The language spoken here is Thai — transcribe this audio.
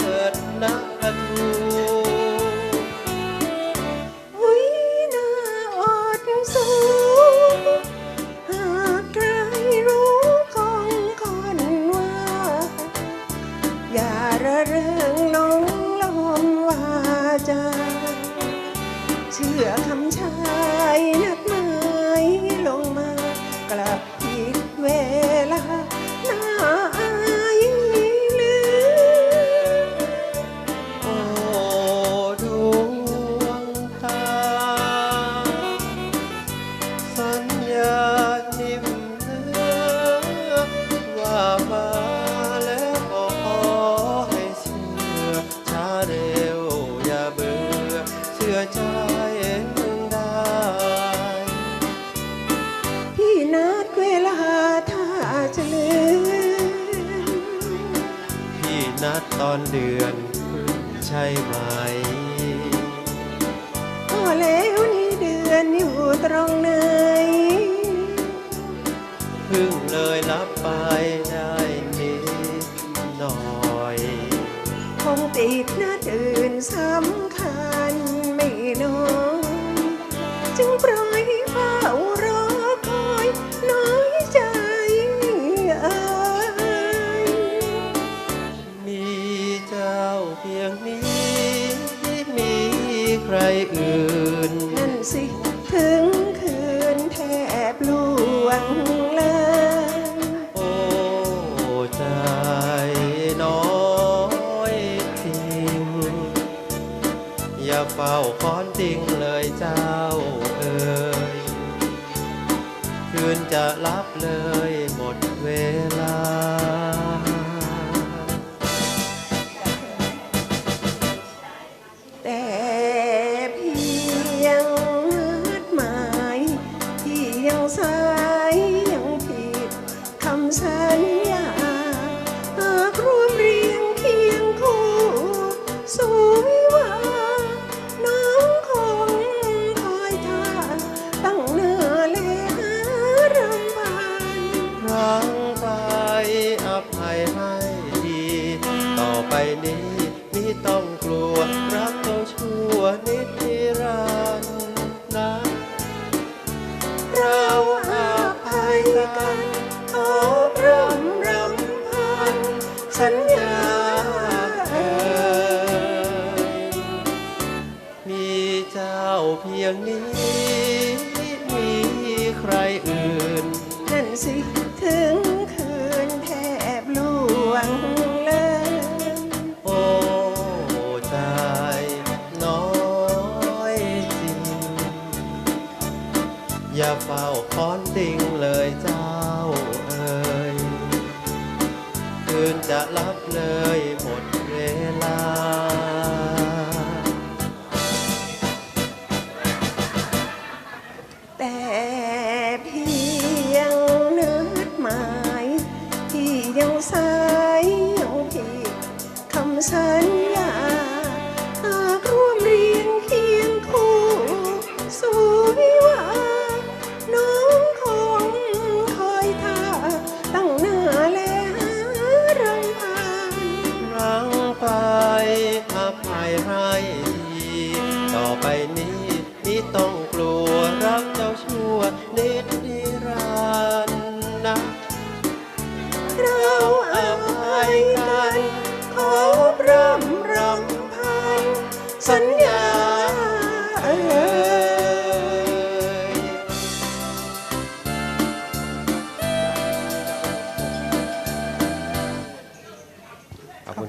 เถิดนะพระทูอุ้ยน่าอดสูงหากใครรู้คงคนว่า อย่าระเริงน้องลมวาจาเชื่อคำ นัดตอนเดือนขึ้นใช่ไหม ก็แล้วนี่เดือนอยู่ตรงไหนเพิ่งเลยรับไปได้นิดหน่อย คงติดนัดอื่นสำ อื่น นั่นสิ ถึงคืนแทบลวงเลยโอ้ใจน้อยจริง อย่าเฝ้าค้อนจริงเลยเจ้าเอ่ยคืนจะรับเลยหมดเวลา ต่อไปนี้มิต้องกลัวรักเจ้าชั่วนิดนิรันดร์นะเราอภัยกันขอพรำรำพันสัญญาเอ่ยมีเจ้าเพียงนี้ มีใครอื่น นั่นสิถึงคืนแทบลวง อย่าเฝ้าค้อนติงเลยเจ้าเอ่ยคืนจะรับเลยหมดเวลาแต่พี่ ไปนี้ พี่ต้องกลัวรักเจ้าชั่วนิด